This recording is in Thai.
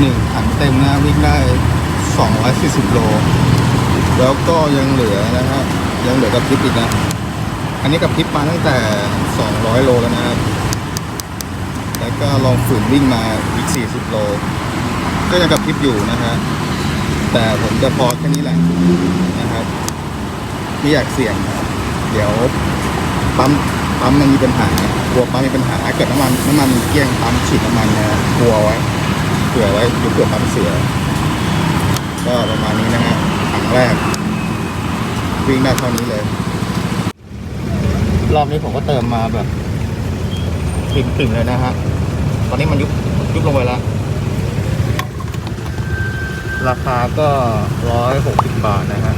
หนึ่งถังเต็มนะวิ่งได้ 240 โล แล้วก็ยังเหลือนะฮะยังเหลือกับพริบอีกนะ อันนี้กับพริบมาตั้งแต่ 200 โลแล้วนะครับ แล้วก็ลองฝืนวิ่งมาอีก 40 โล ก็ยังกับพริบอยู่นะฮะแต่ผมจะพอแค่นี้แหละนะครับไม่อยากเสี่ยงเดี๋ยวปั๊มปั๊มมันมีปัญหากลัวปั๊มมีปัญหาเกิดน้ำมันน้ำมันเกี้ยงปั๊มฉีดน้ำมันนะกลัวไว้ ผื่อไว้เดี๋ยวเผื่อความเสีย ก็ประมาณนี้นะฮะถังแรก วิ่งได้เท่านี้เลย รอบนี้ผมก็เติมมาแบบปิ่มๆเลยนะฮะ ตอนนี้มันยุบยุบลงไปแล้ว ราคาก็ร้อยหกสิบบาทนะฮะ